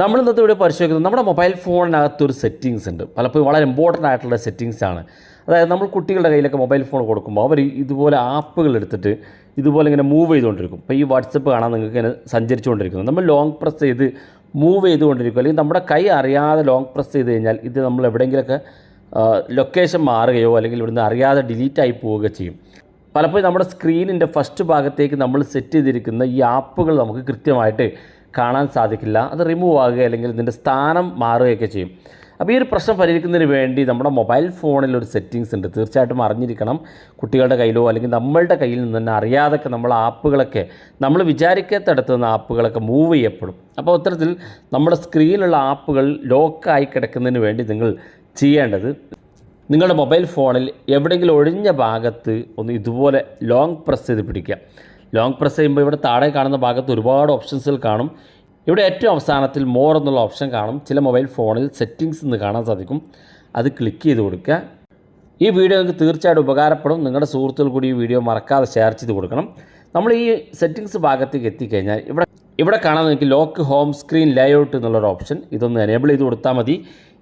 നമ്മൾ ഇന്നത്തെ ഇവിടെ പരിശോധിക്കുന്നത് നമ്മുടെ മൊബൈൽ ഫോണിനകത്തൊരു സെറ്റിങ്സ് ഉണ്ട്. പലപ്പോഴും വളരെ ഇമ്പോർട്ടന്റ് ആയിട്ടുള്ള സെറ്റിങ്സ് ആണ്. അതായത് നമ്മൾ കുട്ടികളുടെ കയ്യിലൊക്കെ മൊബൈൽ ഫോൺ കൊടുക്കുമ്പോൾ അവർ ഇതുപോലെ ആപ്പുകൾ എടുത്തിട്ട് ഇതുപോലെ ഇങ്ങനെ മൂവ് ചെയ്തുകൊണ്ടിരിക്കും. ഇപ്പോൾ ഈ വാട്സപ്പ് കാണാൻ നിങ്ങൾക്ക് ഇങ്ങനെ സഞ്ചരിച്ചുകൊണ്ടിരിക്കുന്നത് നമ്മൾ ലോങ് പ്രസ് ചെയ്ത് മൂവ് ചെയ്തുകൊണ്ടിരിക്കും. അല്ലെങ്കിൽ നമ്മുടെ കൈ അറിയാതെ ലോങ് പ്രസ് ചെയ്ത് കഴിഞ്ഞാൽ ഇത് നമ്മൾ എവിടെയെങ്കിലുമൊക്കെ ലൊക്കേഷൻ മാറുകയോ അല്ലെങ്കിൽ ഇവിടുന്ന് അറിയാതെ ഡിലീറ്റ് ആയി പോവുകയോ ചെയ്യും. പലപ്പോഴും നമ്മുടെ സ്ക്രീനിന്റെ ഫസ്റ്റ് ഭാഗത്തേക്ക് നമ്മൾ സെറ്റ് ചെയ്തിരിക്കുന്ന ഈ ആപ്പുകൾ നമുക്ക് കൃത്യമായിട്ട് കാണാൻ സാധിക്കില്ല. അത് റിമൂവ് ആകുക അല്ലെങ്കിൽ ഇതിന്റെ സ്ഥാനം മാറുകയൊക്കെ ചെയ്യും. അപ്പോൾ ഈ ഒരു പ്രശ്നം പരിഹരിക്കുന്നതിന് വേണ്ടി നമ്മുടെ മൊബൈൽ ഫോണിൽ ഒരു സെറ്റിങ്സ് ഉണ്ട്. തീർച്ചയായിട്ടും അറിഞ്ഞിരിക്കണം. കുട്ടികളുടെ കയ്യിലോ അല്ലെങ്കിൽ നമ്മളുടെ കയ്യിൽ നിന്ന് തന്നെ അറിയാതൊക്കെ നമ്മൾ ആപ്പുകളൊക്കെ നമ്മൾ വിചാരിക്കാത്തടത്ത് നിന്ന് ആപ്പുകളൊക്കെ മൂവ് ചെയ്യപ്പെടും. അപ്പോൾ അത്തരത്തിൽ നമ്മുടെ സ്ക്രീനിലുള്ള ആപ്പുകൾ ലോക്കായി കിടക്കുന്നതിന് വേണ്ടി നിങ്ങൾ ചെയ്യേണ്ടത് നിങ്ങളുടെ മൊബൈൽ ഫോണിൽ എവിടെയെങ്കിലും ഒഴിഞ്ഞ ഭാഗത്ത് ഒന്ന് ഇതുപോലെ ലോങ് പ്രസ് ചെയ്ത് പിടിക്കുക. ലോങ് പ്രസ് ചെയ്യുമ്പോൾ ഇവിടെ താഴെ കാണുന്ന ഭാഗത്ത് ഒരുപാട് ഓപ്ഷൻസിൽ കാണും. ഇവിടെ ഏറ്റവും അവസാനത്തിൽ മോർ എന്നുള്ള ഓപ്ഷൻ കാണും. ചില മൊബൈൽ ഫോണിൽ സെറ്റിങ്സ് എന്ന് കാണാൻ സാധിക്കും. അത് ക്ലിക്ക് ചെയ്ത് കൊടുക്കുക. ഈ വീഡിയോ നിങ്ങൾക്ക് തീർച്ചയായിട്ടും ഉപകാരപ്പെടും. നിങ്ങളുടെ സുഹൃത്തുക്കൾ കൂടി ഈ വീഡിയോ മറക്കാതെ ഷെയർ ചെയ്ത് കൊടുക്കണം. നമ്മൾ ഈ സെറ്റിങ്സ് ഭാഗത്തേക്ക് എത്തിക്കഴിഞ്ഞാൽ ഇവിടെ ഇവിടെ കാണാൻ നിങ്ങൾക്ക് ലോക്ക് ഹോം സ്ക്രീൻ ലേഔട്ട് എന്നുള്ളൊരു ഓപ്ഷൻ ഇതൊന്ന് എനേബിൾ ചെയ്ത് കൊടുത്താൽ മതി.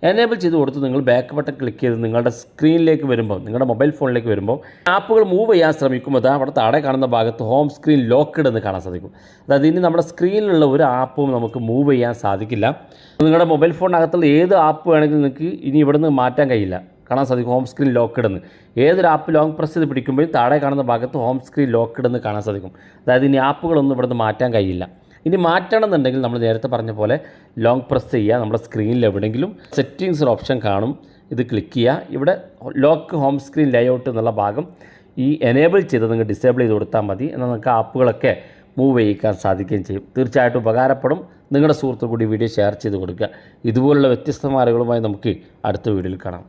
എനേബിൾ ചെയ്ത് കൊടുത്ത് നിങ്ങൾ ബാക്ക് ബട്ടൺ ക്ലിക്ക് ചെയ്ത് നിങ്ങളുടെ സ്ക്രീനിലേക്ക് വരുമ്പോൾ നിങ്ങളുടെ മൊബൈൽ ഫോണിലേക്ക് വരുമ്പോൾ ആപ്പുകൾ മൂവ് ചെയ്യാൻ ശ്രമിക്കുമ്പോൾ അവിടെ താഴെ കാണുന്ന ഭാഗത്ത് ഹോം സ്ക്രീൻ ലോക്ക്ഡ് എന്ന് കാണാൻ സാധിക്കും. അതായത് ഇനി നമ്മുടെ സ്ക്രീനിലുള്ള ഒരു ആപ്പും നമുക്ക് മൂവ് ചെയ്യാൻ സാധിക്കില്ല. നിങ്ങളുടെ മൊബൈൽ ഫോണിനകത്തുള്ള ഏത് ആപ്പ് വേണമെങ്കിലും നിങ്ങൾക്ക് ഇനി ഇവിടെ നിന്ന് മാറ്റാൻ കഴിയില്ല. കാണാൻ സാധിക്കും ഹോം സ്ക്രീൻ ലോക്ക്ഡ് എന്ന്. ഏതൊരു ആപ്പ് ലോങ് പ്രസ് ചെയ്ത് പിടിക്കുമ്പോഴും താഴെ കാണുന്ന ഭാഗത്ത് ഹോം സ്ക്രീൻ ലോക്ക്ഡ് എന്ന് കാണാൻ സാധിക്കും. അതായത് ഇനി ആപ്പുകളൊന്നും ഇവിടെ നിന്ന് മാറ്റാൻ കഴിയില്ല. ഇനി മാറ്റണം എന്നുണ്ടെങ്കിൽ നമ്മൾ നേരത്തെ പറഞ്ഞ പോലെ ലോങ് പ്രസ് ചെയ്യുക. നമ്മുടെ സ്ക്രീനിൽ എവിടെയെങ്കിലും സെറ്റിങ്സ് ഓപ്ഷൻ കാണും. ഇത് ക്ലിക്ക് ചെയ്യുക. ഇവിടെ ലോക്ക് ഹോം സ്ക്രീൻ ലേഔട്ട് എന്നുള്ള ഭാഗം ഈ എനേബിൾ ചെയ്ത് നിങ്ങൾ ഡിസേബിൾ ചെയ്ത് കൊടുത്താൽ മതി. എന്നാൽ നിങ്ങൾക്ക് ആപ്പുകളൊക്കെ മൂവ് ചെയ്യിക്കാൻ സാധിക്കുകയും ചെയ്യും. തീർച്ചയായിട്ടും ഉപകാരപ്പെടും. നിങ്ങളുടെ സുഹൃത്തു കൂടി വീഡിയോ ഷെയർ ചെയ്ത് കൊടുക്കുക. ഇതുപോലുള്ള വ്യത്യസ്തമായ മാർഗങ്ങളുമായി നമുക്ക് അടുത്ത വീഡിയോയിൽ കാണാം.